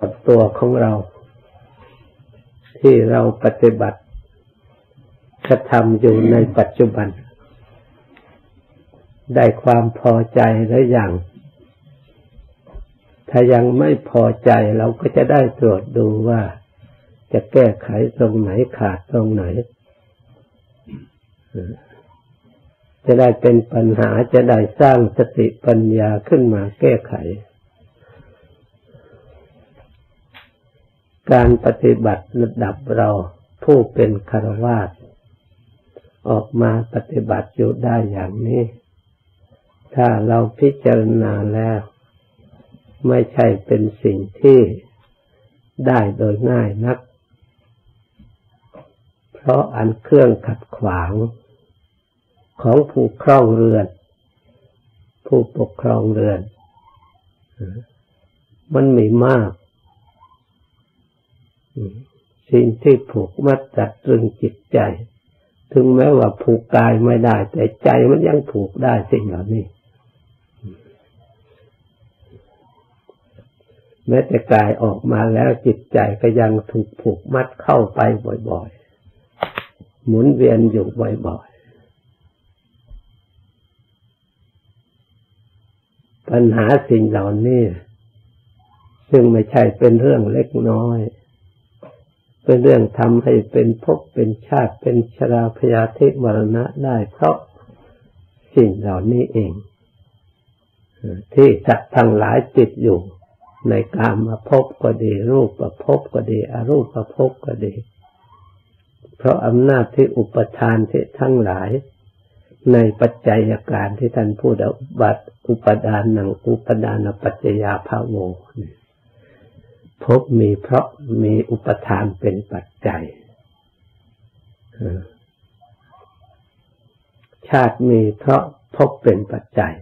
กับตัวของเรา ที่เราปฏิบัติกระทำอยู่ในปัจจุบัน ได้ความพอใจหรือยังถ้ายังไม่พอใจเราก็จะได้ตรวจดูว่า จะแก้ไขตรงไหนขาดตรงไหน จะได้เป็นปัญหาจะได้สร้างสติปัญญาขึ้นมาแก้ไข การปฏิบัติระดับเราผู้เป็นคารวาสออกมาปฏิบัติอยู่ได้อย่างนี้ ถ้าเราพิจารณาแล้ว ไม่ใช่เป็นสิ่งที่ได้โดยง่ายนัก เพราะอันเครื่องขัดขวาง ของผู้ครองเรือน ผู้ปกครองเรือน มันมีมาก สิ่งที่ผูกมัดจัดตรึงจิตใจ ถึงแม้ว่าผูกกายไม่ได้ แต่ใจมันยังผูกได้สิ่งเหล่านี้แม้แต่กายออกมาแล้วจิตใจก็ยังถูกผูกมัดเข้าไปบ่อยๆ หมุนเวียนอยู่บ่อยๆ ปัญหาสิ่งเหล่านี้ ซึ่งไม่ใช่เป็นเรื่องเล็กน้อย เป็นเรื่องทำให้เป็นภพเป็นชาติเป็นชราพยาธิมรณะได้เพราะสิ่งเหล่านี้เอง ที่สัตว์ทั้งหลายจิตอยู่ ในกามาพบก็ดี รูปประพบก็ดี อรูปประพบก็ดี เพราะอำนาจที่อุปทานที่ทั้งหลาย ในปัจจัยการที่ท่านพูดบัตอุปดานหนังอุปดานปัจจยาภาโว พบมีเพราะมีอุปทานเป็นปัจจัยชาติมีเพราะพบเป็นปัจจัย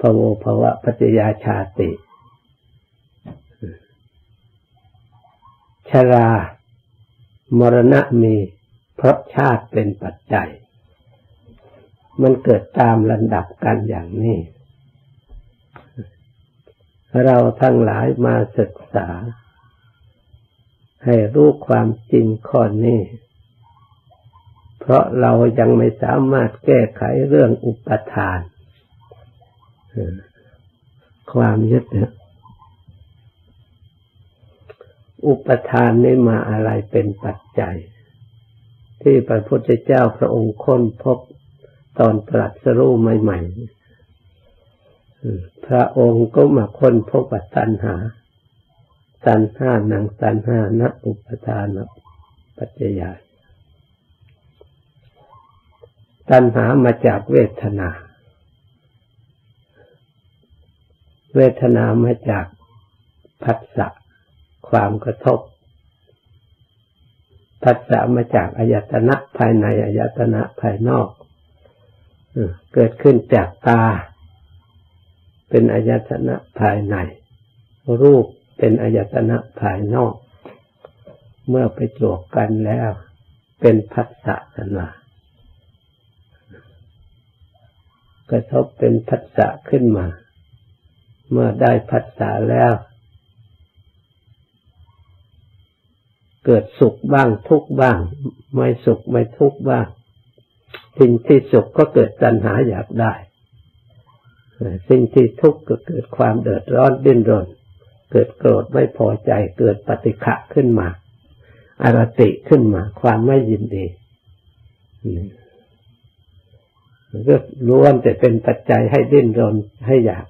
ภโวภวะปัจจยาชาติ ชรา มรณะมีเพราะชาติเป็นปัจจัย มันเกิดตามลำดับกันอย่างนี้ เราทั้งหลายมาศึกษา ให้รู้ความจริงข้อนี้ เพราะเรายังไม่สามารถแก้ไขเรื่องอุปทาน ความยึดอุปทานนี้มาอะไรเป็นปัจจัย ที่พระพุทธเจ้าพระองค์ค้นพบตอนตรัสรู้ใหม่ ๆ พระองค์ก็มาค้นพบตัณหา ตัณหาหนังตัณหานะอุปทานปัจจยาตัณหามาจากเวทนา เวทนามาจากผัสสะความกระทบผัสสะมาจากอายตนะภายในอายตนะภายนอก เกิดขึ้นจากตา เป็นอายตนะภายใน รูปเป็นอายตนะภายนอก เมื่อไปจวกกันแล้ว เป็นพัสสะกันมากระทบเป็นพัสสะขึ้นมา เมื่อได้พัสสะแล้ว เกิดสุขบ้างทุกบ้าง ไม่สุขไม่ทุกบ้างสิ่งที่สุขก็เกิดตัณหาอยากได้ สิ่งที่ทุกข์ก็เกิดความเดือดร้อนดิ้นรน เกิดโกรธไม่พอใจ เกิดปฏิฆะขึ้นมาอารติขึ้นมา ความไม่ยินดีก็ล้วนแต่เป็นปัจจัยให้ดิ้นรนให้อยาก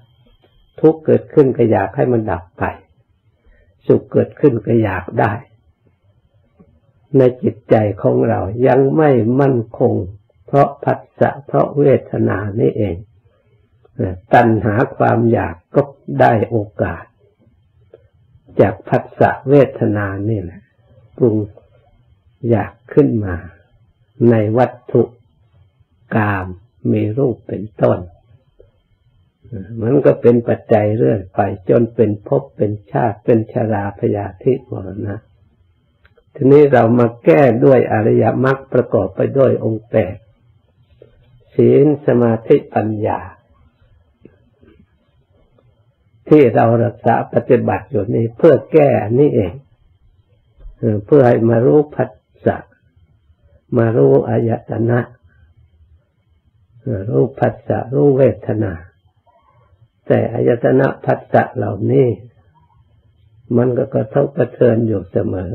ทุกข์เกิดขึ้นก็อยากให้มันดับไป สุขเกิดขึ้นก็อยากได้ ในจิตใจของเรายังไม่มั่นคง เพราะผัสสะเพราะเวทนานี่เอง ตัณหาความอยากก็ได้โอกาส จากผัสสะเวทนานี่แหละปรุงอยากขึ้นมา ในวัตถุกามมีรูปเป็นต้น มันก็เป็นปัจจัยเรื่อยไปจนเป็นภพเป็นชาติเป็นชาราพยาธิมรณะทีนี้เรามาแก้ด้วยอริยมรรคประกอบไปด้วยองค์แปดศีลสมาธิปัญญา ที่เรารักษาปฏิบัติอยู่นี้เพื่อแก้นี่เองเพื่อให้มารู้ผัสสะมารู้อายตนะรู้ผัสสะรู้เวทนา แต่อายตนะผัสสะเหล่านี้ มันก็กระทบกระเทือนอยู่เสมอ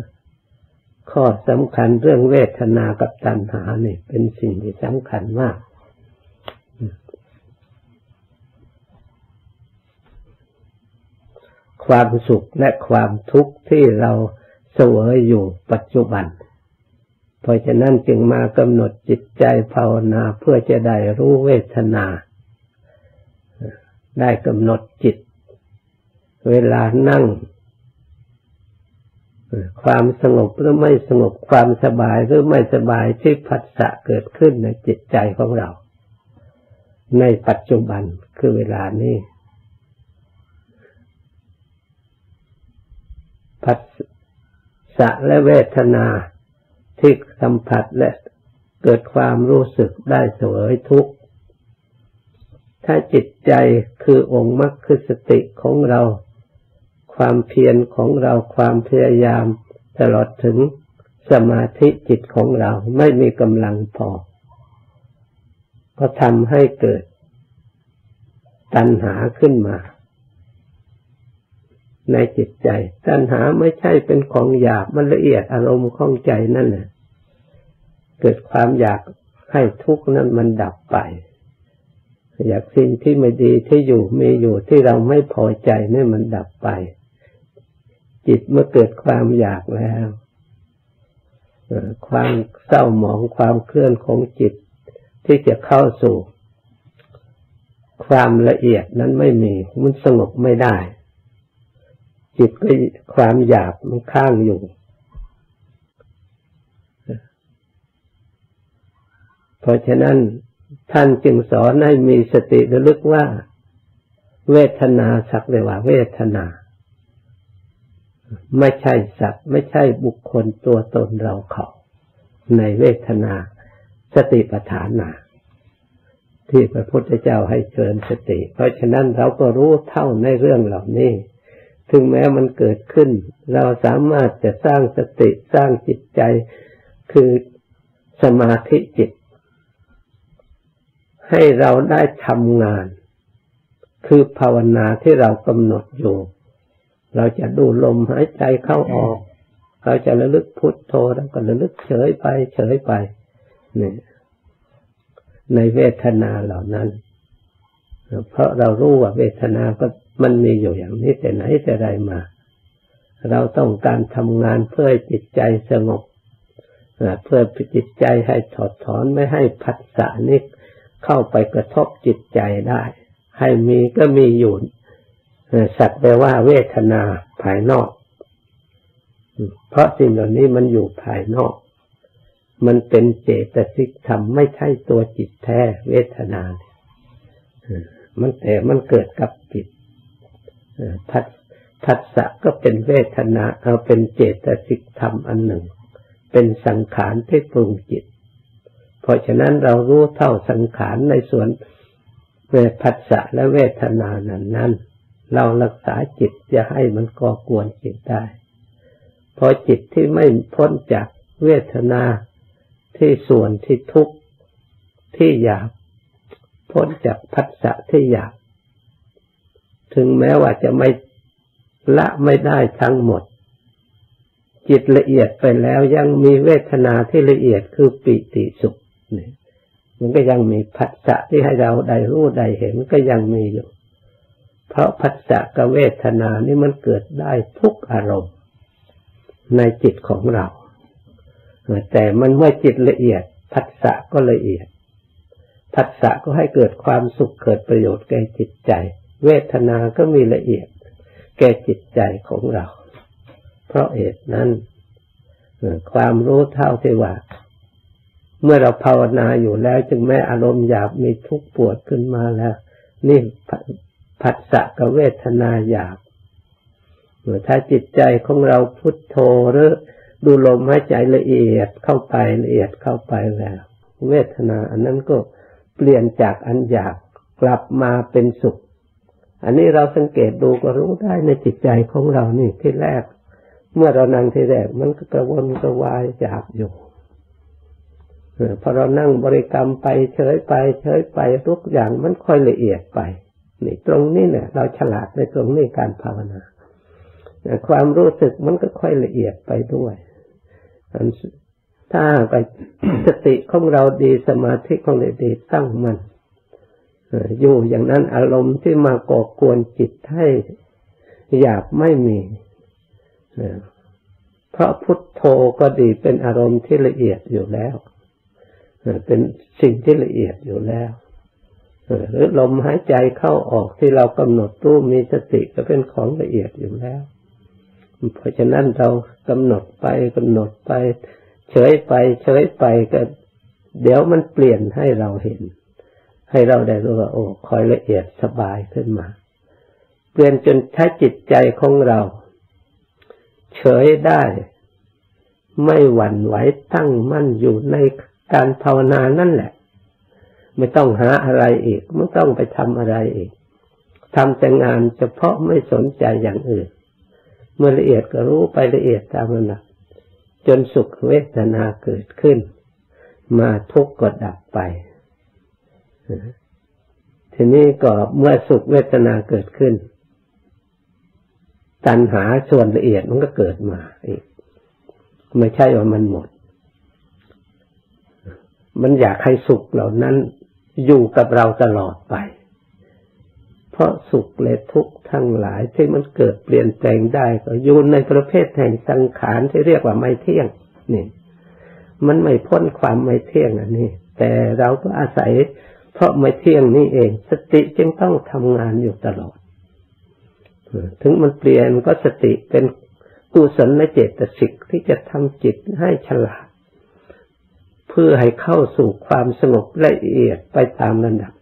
ข้อสำคัญเรื่องเวทนากับตัณหานี่เป็นสิ่งที่สำคัญมาก ความสุขและความทุกข์ที่เราเสวยอยู่ปัจจุบัน เพราะฉะนั้นจึงมากำหนดจิตใจภาวนาเพื่อจะได้รู้เวทนา ได้กำหนดจิต เวลานั่ง ความสงบหรือไม่สงบความสบายหรือไม่สบายที่ผัสสะเกิดขึ้นในจิตใจของเรา ในปัจจุบันคือเวลานี้ ผัสสะและเวทนาที่สัมผัสและเกิดความรู้สึกได้เสวยทุกข์ ถ้าจิตใจคือองค์มรรคคือสติของเรา ความเพียรของเราความพยายามตลอดถึงสมาธิจิตของเราไม่มีกำลังพอ ก็ทำให้เกิด ตัณหาขึ้นมา ในจิตใจ ตัณหาไม่ใช่เป็นของหยาบมันละเอียดอารมณ์ของใจนั่นแหละเกิดความอยากให้ทุกข์นั้นมันดับไป อยากสิ่งที่ไม่ดีที่อยู่มีอยู่ที่เราไม่พอใจนี่มันดับไป จิตเมื่อเกิดความอยากแล้วความเศร้าหมองความเคลื่อนของจิต ที่จะเข้าสู่ ความละเอียดนั้นไม่มี มันสงบไม่ได้ จิตก็ความอยากมันข้างอยู่ เพราะฉะนั้นท่านจึงสอนให้มีสติระลึกว่า เวทนาสักเลยว่า เวทนา ไม่ใช่สัตว์ไม่ใช่บุคคลตัวตนเราเขาในเวทนาสติปัฏฐานาที่พระพุทธเจ้าให้เชิญสติ เพราะฉะนั้นเราก็รู้เท่าในเรื่องเหล่านี้ ถึงแม้มันเกิดขึ้น เราสามารถจะสร้างสติสร้างจิตใจ คือสมาธิจิต ให้เราได้ทำงาน คือภาวนาที่เรากำหนดอยู่ เราจะดูลมหายใจเข้าออก เราจะระลึกพุทโธแล้วก็ระลึกเฉยไป เฉยไปเนี่ยในเวทนาเหล่านั้น เพราะเรารู้ว่าเวทนาก็ มันมีอยู่อย่างนี้แต่ไหนแต่ใดมา เราต้องการทำงานเพื่อจิตใจสงบเพื่อจิตใจให้ถอดถอนไม่ให้ผัสสะนิกเข้าไปกระทบจิตใจได้ ให้มีก็มีอยู่สักแต่ว่าเวทนาภายนอก เพราะสิ่งเหล่านี้มันอยู่ภายนอก มันเป็นเจตสิกธรรมไม่ใช่ตัวจิตแท้เวทนา มันแต่มันเกิดกับจิต พัดพัสสะก็เป็นเวทนาเอาเป็นเจตสิกธรรมอันหนึ่ง เป็นสังขารที่ปรุงจิต เพราะฉะนั้นเรารู้เท่าสังขารในส่วนเวทัสสะและเวทนานั้นนั้นเรารักษาจิตจะให้มันก่อกวนจิตได้ พอจิตที่ไม่พ้นจากเวทนาที่ส่วนที่ทุกข์ที่อยาก พ้นจากพัสสะที่อยาก ถึงแม้ว่าจะไม่ละไม่ได้ทั้งหมด จิตละเอียดไปแล้วยังมีเวทนาที่ละเอียดคือปิติสุขนี่มันก็ยังมีผัสสะที่ให้เราได้รู้ได้เห็นก็ยังมีอยู่ เพราะผัสสะกับเวทนานี่มันเกิดได้ทุกอารมณ์ในจิตของเรา แต่มันเมื่อจิตละเอียดผัสสะก็ละเอียดผัสสะก็ให้เกิดความสุขเกิดประโยชน์แก่จิตใจ เวทนาก็มีละเอียด แก่จิตใจของเรา เพราะเหตุนั้น ความรู้เท่าที่ว่า เมื่อเราภาวนาอยู่แล้ว จึงแม้อารมณ์หยาบมีทุกข์ปวดขึ้นมาแล้ว นี่ผัสสะกับเวทนาหยาบเมื่อถ้าจิตใจของเราพุทโธหรือดูลมหายใจละเอียดเข้าไปละเอียดเข้าไปแล้ว เวทนาอันนั้นก็เปลี่ยนจากอันหยาบกลับมาเป็นสุข อันนี้เราสังเกตดูก็รู้ได้ในจิตใจของเรานี่ที่แรก เมื่อเรานั่งที่แรกมันก็กระวนกระวายอยากอยู่พอเรานั่งบริกรรมไปเฉยไปเฉยไปทุกอย่างมันค่อยละเอียดไปนี่ตรงนี้เนี่ย เราฉลาดในตรงนี้การภาวนาความรู้สึกมันก็ค่อยละเอียดไปด้วยถ้าไปสติของเราดีสมาธิของเราดีตั้งมัน อยู่อย่างนั้นอารมณ์ที่มาก่อกวนจิตให้อยากไม่มีเพราะพุทโธก็ดีเป็นอารมณ์ที่ละเอียดอยู่แล้ว เป็นสิ่งที่ละเอียดอยู่แล้วหรือลมหายใจเข้าออกที่เรากำหนดรู้มีสติก็เป็นของละเอียดอยู่แล้ว เพราะฉะนั้นเรากำหนดไปกำหนดไป เฉยไป เฉยไปก็เดี๋ยวมันเปลี่ยนให้เราเห็น ให้เราได้รู้ว่าโอ้คอยละเอียดสบายขึ้นมา เปลี่ยนจนถ้าจิตใจของเรา เฉยได้ ไม่หวั่นไหวตั้งมั่นอยู่ในการภาวนานั่นแหละ ไม่ต้องหาอะไรอีก ไม่ต้องไปทำอะไรอีกทำแต่งานเฉพาะไม่สนใจอย่างอื่น เมื่อละเอียดก็รู้ไปละเอียดตามนั้นจนสุขเวทนาเกิดขึ้น มาทุกข์ก็ดับไป ทีนี้ก็เมื่อสุขเวทนาเกิดขึ้น ตัณหาส่วนละเอียดมันก็เกิดมาอีก ไม่ใช่ว่ามันหมด มันอยากให้สุขเหล่านั้นอยู่กับเราตลอดไป เพราะสุขและทุกข์ทั้งหลายที่มันเกิดเปลี่ยนแปลงได้ ก็อยู่ในประเภทแห่งสังขารที่เรียกว่าไม่เที่ยงนี่มันไม่พ้นความไม่เที่ยงอันนี้ แต่เราก็อาศัย เพราะไม่เที่ยงนี่เอง สติจึงต้องทำงานอยู่ตลอด ถึงมันเปลี่ยนก็สติเป็นกุศลและเจตสิกที่จะทำจิตให้ฉลาด เพื่อให้เข้าสู่ความสงบละเอียดไปตามระดับ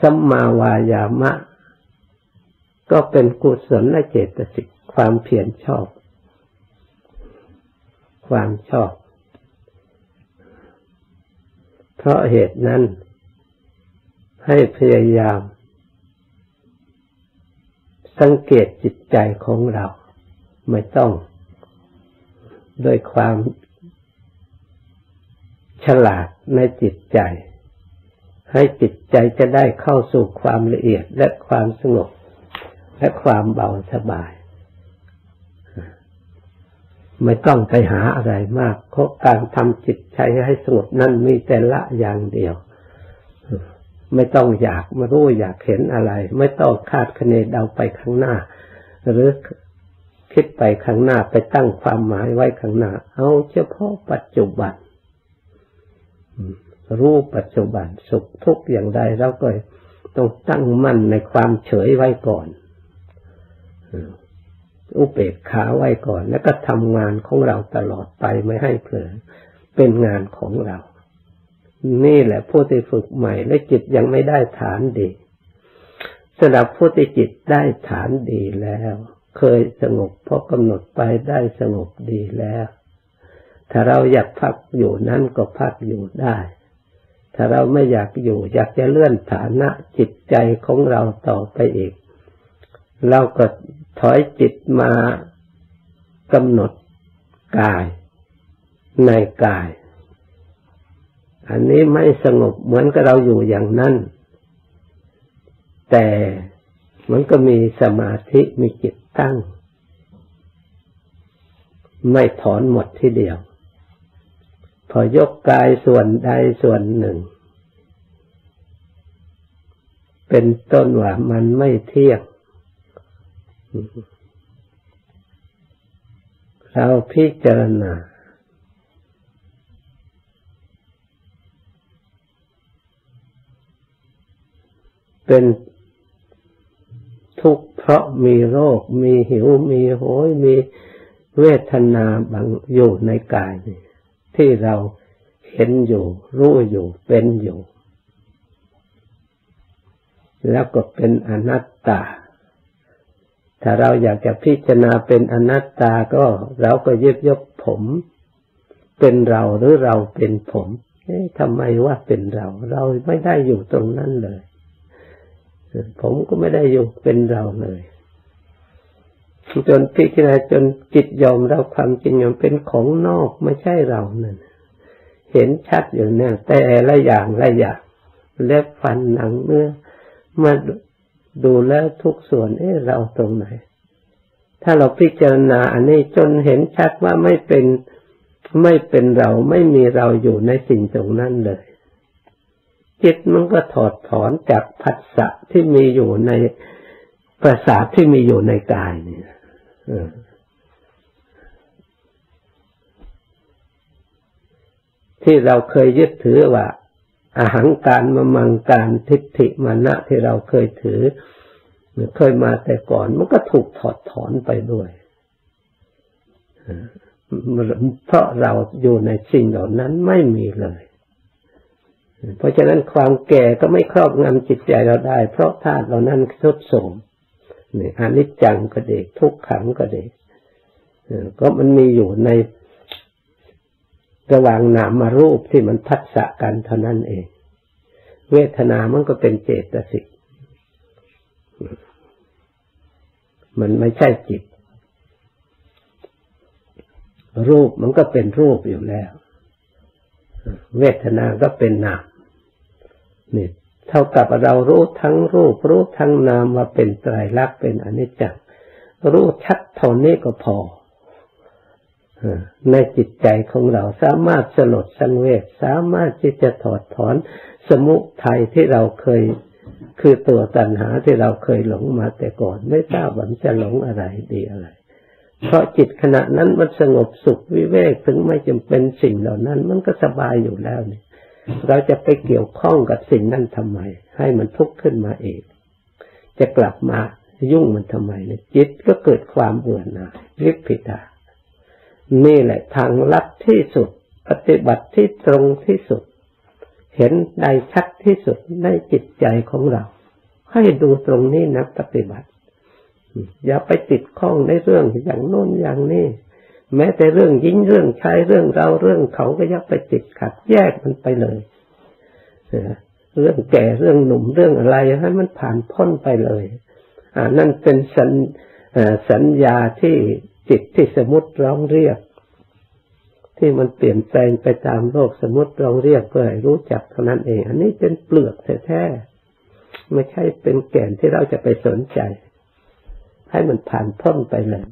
สัมมาวายามะ ก็เป็นกุศลและเจตสิกความเพียรชอบ ความชอบ เพราะเหตุนั้น ให้พยายาม สังเกตจิตใจของเรา ไม่ต้องด้วยความฉลาดในจิตใจ ให้จิตใจจะได้เข้าสู่ความละเอียดและความสงบและความเบาสบาย ไม่ต้องไปหาอะไรมากเพราะการทำจิตใจให้สงบนั้นมีแต่ละอย่างเดียว ไม่ต้องอยากมารู้อยากเห็นอะไร ไม่ต้องคาดคะเนเดาไปข้างหน้า หรือคิดไปข้างหน้าไปตั้งความหมายไว้ข้างหน้า เอาเฉพาะปัจจุบันรู้ปัจจุบันสุขทุกข์อย่างใดเราก็ต้องตั้งมั่นในความเฉยไว้ก่อน อุเบกขาไว้ก่อน แล้วก็ทำงานของเราตลอดไปไม่ให้เผลอเป็นงานของเรา นี่แหละผู้ที่ฝึกใหม่และจิตยังไม่ได้ฐานดีสำหรับผู้ที่จิตได้ฐานดีแล้ว เคยสงบพอกำหนดไปได้สงบดีแล้ว ถ้าเราอยากพักอยู่นั้นก็พักอยู่ได้ ถ้าเราไม่อยากอยู่อยากจะเลื่อนฐานะจิตใจของเราต่อไปอีก เราก็ ถอยจิตมากำหนดกายในกาย อันนี้ไม่สงบเหมือนกับเราอยู่อย่างนั้น แต่มันก็มีสมาธิมีจิตตั้ง ไม่ถอนหมดทีเดียว พอยกกายส่วนใดส่วนหนึ่ง เป็นต้นว่ามันไม่เที่ยง เราพิจารณาเป็นทุกข์เพราะมีโรค มีหิว มีโหย มีเวทนาบางอยู่ในกายที่เราเห็นอยู่ รู้อยู่เป็นอยู่ แล้วก็เป็นอนัตตา ถ้าเราอยากจะพิจารณาเป็นอนัตตาก็เราก็ยึดยกผม เป็นเราหรือเราเป็นผมเอ๊ะทำไมว่าเป็นเรา เราไม่ได้อยู่ตรงนั้นเลย ผมก็ไม่ได้อยู่เป็นเราเลยจนพิจารณาจนจิตยอมเราความจริงย่างเป็นของนอกไม่ใช่เรานั่นเห็นชัดอยู่เนี่ยแต่ละอย่างละอย่างเล็บฟันหนังเนื้อมา ดูแล้วทุกส่วน เอ๊ะเราตรงไหน ถ้าเราพิจารณาอันนี้จนเห็นชัดว่าไม่เป็นไม่เป็นเราไม่มีเราอยู่ในสิ่งตรงนั้นเลย จิตมันก็ถอดถอนจากผัสสะที่มีอยู่ในประสาทที่มีอยู่ในกายเนี่ยที่เราเคยยึดถือว่า อาหารการมามังการทิฏฐิมานะที่เราเคยถือเคยมาแต่ก่อน มันก็ถูกถอดถอนไปด้วยเพราะเราอยู่ในสิ่งเหล่านั้นไม่มีเลย เพราะฉะนั้นความแก่ก็ไม่ครอบงำจิตใจเราได้ เพราะธาตุเหล่านั้นทุดโสมนี่อนิจจังก็เด็กทุกขังก็เด็กก็มันมีอยู่ใน ระหว่างนามมารูปที่มันพัฒสะกันเท่านั้นเอง เวทนามันก็เป็นเจตสิก มันไม่ใช่จิต รูปมันก็เป็นรูปอยู่แล้ว เวทนาก็เป็นนามนี่เท่ากับเรารู้ทั้งรูป รู้ทั้งนามว่าเป็นไตรลักษณ์เป็นอนิจจังรู้ชัดเท่านี้ก็พอ ในจิตใจของเราสามารถสลดสังเวชสามารถที่จะถอดถอนสมุทัยที่เราเคยคือตัวตัณหาที่เราเคยหลงมาแต่ก่อน ไม่ทราบว่าจะหลงอะไรดีอะไร เพราะจิตขณะนั้นมันสงบสุขวิเวกถึงไม่จำเป็นสิ่งเหล่านั้น มันก็สบายอยู่แล้วเนี่ยเราจะไปเกี่ยวข้องกับสิ่งนั้นทำไม ให้มันทุกข์ขึ้นมาเองจะกลับมายุ่งมันทำไมเนี่ยจิตก็เกิดความเบื่อหน่ายริบผิดา นี่แหละทางลัดที่สุด ปฏิบัติที่ตรงที่สุด เห็นได้ชัดที่สุดในจิตใจของเรา ให้ดูตรงนี้นะปฏิบัติ อย่าไปติดข้องในเรื่องอย่างโน้นอย่างนี้แม้แต่เรื่องยิ่งเรื่องชายเรื่องเราเรื่องเขาก็ย่าไปติดขัดแยกมันไปเลยเรื่องแก่เรื่องหนุ่มเรื่องอะไรให้มันผ่านพ้นไปเลย อ่านั่นเป็นสัญสัญญาที่ จิตที่สมมติร้องเรียก ที่มันเปลี่ยนแปลงไปตามโลกสมมติร้องเรียกเพื่อให้รู้จักเท่านั้นเอง อันนี้เป็นเปลือกแท้ๆไม่ใช่เป็นแก่นที่เราจะไปสนใจ ให้มันผ่านพ้นไปเลย